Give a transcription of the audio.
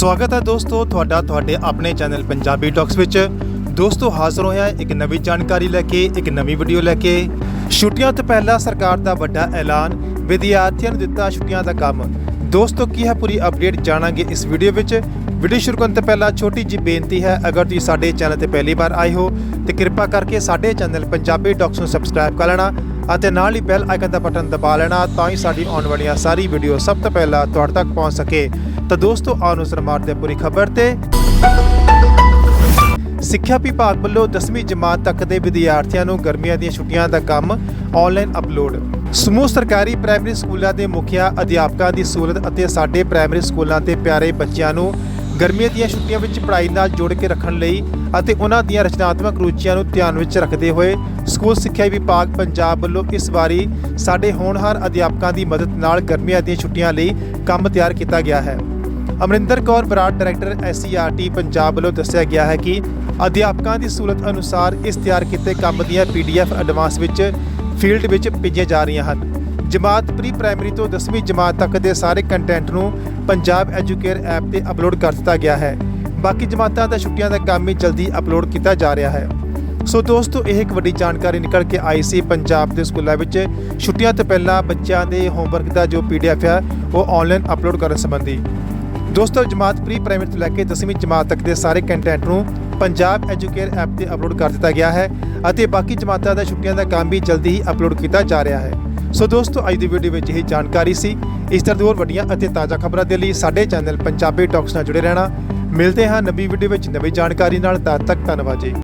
ਸਵਾਗਤ ਹੈ ਦੋਸਤੋ ਤੁਹਾਡਾ ਤੁਹਾਡੇ ਆਪਣੇ ਚੈਨਲ ਪੰਜਾਬੀ ਟਾਕਸ ਵਿੱਚ। ਦੋਸਤੋ ਹਾਜ਼ਰ ਹੋਇਆ ਇੱਕ ਨਵੀਂ ਜਾਣਕਾਰੀ ਲੈ ਕੇ, ਇੱਕ ਨਵੀਂ ਵੀਡੀਓ ਲੈ ਕੇ। ਛੁੱਟੀਆਂ ਤੋਂ ਪਹਿਲਾਂ ਸਰਕਾਰ ਦਾ ਵੱਡਾ ਐਲਾਨ, ਵਿਦਿਆਰਥੀਆਂ ਨੂੰ ਦਿੱਤਾ ਛੁੱਟੀਆਂ ਦਾ ਕੰਮ। ਦੋਸਤੋ ਕੀ ਹੈ ਪੂਰੀ ਅਪਡੇਟ ਜਾਣਾਂਗੇ ਇਸ ਵੀਡੀਓ ਵਿੱਚ। ਵੀਡੀਓ ਸ਼ੁਰੂ ਕਰਨ ਤੋਂ ਪਹਿਲਾਂ ਛੋਟੀ ਜਿਹੀ ਬੇਨਤੀ ਹੈ, ਅਗਰ ਤੁਸੀਂ ਸਾਡੇ ਚੈਨਲ ਤੇ ਪਹਿਲੀ ਵਾਰ ਆਏ ਹੋ, ਤੇ ਕਿਰਪਾ ਕਰਕੇ ਸਾਡੇ ਚੈਨਲ ਪੰਜਾਬੀ ਟਾਕਸ ਨੂੰ ਸਬਸਕ੍ਰਾਈਬ ਕਰ ਲੈਣਾ ਅਤੇ ਨਾਲ ਹੀ ਬੈਲ ਆਈਕਨ ਦਾ ਬਟਨ ਦਬਾ ਲੈਣਾ ਤਾਂ ਹੀ ਸਾਡੀ ਆਉਣ ਵਾਲੀਆਂ ਸਾਰੀ ਵੀਡੀਓ ਸਭ ਤੋਂ ਪਹਿਲਾਂ ਤੁਹਾਡੇ ਤੱਕ ਪਹੁੰਚ ਸਕੇ। ਤਾਂ ਦੋਸਤੋ, ਆਓ ਨਜ਼ਰ ਮਾਰਦੇ ਪੂਰੀ ਖਬਰ ਤੇ। ਸਿੱਖਿਆ ਵਿਭਾਗ ਵੱਲੋਂ 10ਵੀਂ ਜਮਾਤ ਤੱਕ ਦੇ ਵਿਦਿਆਰਥੀਆਂ ਨੂੰ ਗਰਮੀਆਂ ਦੀਆਂ ਛੁੱਟੀਆਂ ਦਾ ਕੰਮ ਆਨਲਾਈਨ ਅਪਲੋਡ ਸਮੂਹ ਸਰਕਾਰੀ ਪ੍ਰਾਇਮਰੀ ਸਕੂਲਾਂ ਦੇ ਮੁਖੀਆ, ਅਧਿਆਪਕਾਂ ਦੀ ਸਹੂਲਤ ਅਤੇ ਸਾਡੇ ਪ੍ਰਾਇਮਰੀ ਸਕੂਲਾਂ ਦੇ ਪਿਆਰੇ ਬੱਚਿਆਂ ਨੂੰ ਗਰਮੀਆਂ ਦੀਆਂ ਛੁੱਟੀਆਂ ਵਿੱਚ ਪੜ੍ਹਾਈ ਨਾਲ ਜੋੜ ਕੇ ਰੱਖਣ ਲਈ ਅਤੇ ਉਹਨਾਂ ਦੀਆਂ ਰਚਨਾਤਮਕ ਰੁਚੀਆਂ ਨੂੰ ਧਿਆਨ ਵਿੱਚ ਰੱਖਦੇ ਹੋਏ ਸਕੂਲ ਸਿੱਖਿਆ ਵਿਭਾਗ ਪੰਜਾਬ ਵੱਲੋਂ ਇਸ ਵਾਰੀ ਸਾਡੇ ਹੋਣਹਾਰ ਅਧਿਆਪਕਾਂ ਦੀ ਮਦਦ ਨਾਲ ਗਰਮੀਆਂ ਦੀਆਂ ਛੁੱਟੀਆਂ ਲਈ ਕੰਮ ਤਿਆਰ ਕੀਤਾ ਗਿਆ ਹੈ। ਅਮਰਿੰਦਰ ਕੌਰ ਬਰਾੜ ਡਾਇਰੈਕਟਰ ਐਸਸੀਆਰਟੀ ਪੰਜਾਬ ਵੱਲੋਂ ਦੱਸਿਆ ਗਿਆ ਹੈ ਕਿ ਅਧਿਆਪਕਾਂ ਦੀ ਸਹੂਲਤ ਅਨੁਸਾਰ ਇਸ ਤਿਆਰ ਕੀਤੇ ਕੰਮ ਦੀਆਂ ਪੀਡੀਐਫ ਐਡਵਾਂਸ ਵਿੱਚ ਫੀਲਡ ਵਿੱਚ ਭੇਜੀਆਂ ਜਾ ਰਹੀਆਂ ਹਨ। ਜਮਾਤ ਪ੍ਰੀ ਪ੍ਰਾਇਮਰੀ ਤੋਂ 10ਵੀਂ ਜਮਾਤ ਤੱਕ ਦੇ ਸਾਰੇ ਕੰਟੈਂਟ ਨੂੰ ਪੰਜਾਬ ਐਜੂਕੇਅਰ ਐਪ ਤੇ ਅਪਲੋਡ ਕਰ ਦਿੱਤਾ ਗਿਆ ਹੈ। ਬਾਕੀ ਜਮਾਤਾਂ ਦਾ ਛੁੱਟੀਆਂ ਦਾ ਕੰਮ ਵੀ ਜਲਦੀ ਅਪਲੋਡ ਕੀਤਾ ਜਾ ਰਿਹਾ ਹੈ। ਸੋ ਦੋਸਤੋ, ਇਹ ਇੱਕ ਵੱਡੀ ਜਾਣਕਾਰੀ ਨਿਕਲ ਕੇ ਆਈ ਸੀ। ਪੰਜਾਬ ਦੇ ਸਕੂਲਾਂ ਵਿੱਚ ਛੁੱਟੀਆਂ ਤੋਂ ਪਹਿਲਾਂ ਬੱਚਿਆਂ ਦੇ ਹੋਮਵਰਕ ਦਾ ਜੋ ਪੀਡੀਐਫ ਹੈ ਉਹ ਆਨਲਾਈਨ ਅਪਲੋਡ ਕਰਨ ਸੰਬੰਧੀ। ਦੋਸਤੋ, ਜਮਾਤ ਪ੍ਰੀ ਪ੍ਰਾਇਮਰੀ ਤੋਂ ਲੈ ਕੇ 10ਵੀਂ ਜਮਾਤ ਤੱਕ ਦੇ ਸਾਰੇ ਕੰਟੈਂਟ ਨੂੰ ਪੰਜਾਬ ਐਜੂਕੇਅਰ ਐਪ ਤੇ ਅਪਲੋਡ ਕਰ ਦਿੱਤਾ ਗਿਆ ਹੈ ਅਤੇ ਬਾਕੀ ਜਮਾਤਾਂ ਦਾ ਛੁੱਟੀਆਂ ਦਾ ਕੰਮ ਵੀ ਜਲਦੀ ਹੀ ਅਪਲੋਡ ਕੀਤਾ ਜਾ ਰਿਹਾ ਹੈ। ਸੋ ਦੋਸਤੋ, ਅੱਜ ਦੀ ਵੀਡੀਓ ਵਿੱਚ ਇਹ ਜਾਣਕਾਰੀ ਸੀ। ਇਸ ਤਰ੍ਹਾਂ ਦੀ ਹੋਰ ਵੱਡੀਆਂ ਅਤੇ ਤਾਜ਼ਾ ਖਬਰਾਂ ਦੇ ਲਈ ਸਾਡੇ ਚੈਨਲ ਪੰਜਾਬੀ ਟਾਕਸ ਨਾਲ ਜੁੜੇ ਰਹਿਣਾ। ਮਿਲਦੇ ਹਾਂ ਨਵੀਂ ਵੀਡੀਓ ਵਿੱਚ ਨਵੀਂ ਜਾਣਕਾਰੀ ਨਾਲ। ਤਦ ਤੱਕ ਧੰਨਵਾਦ ਜੀ।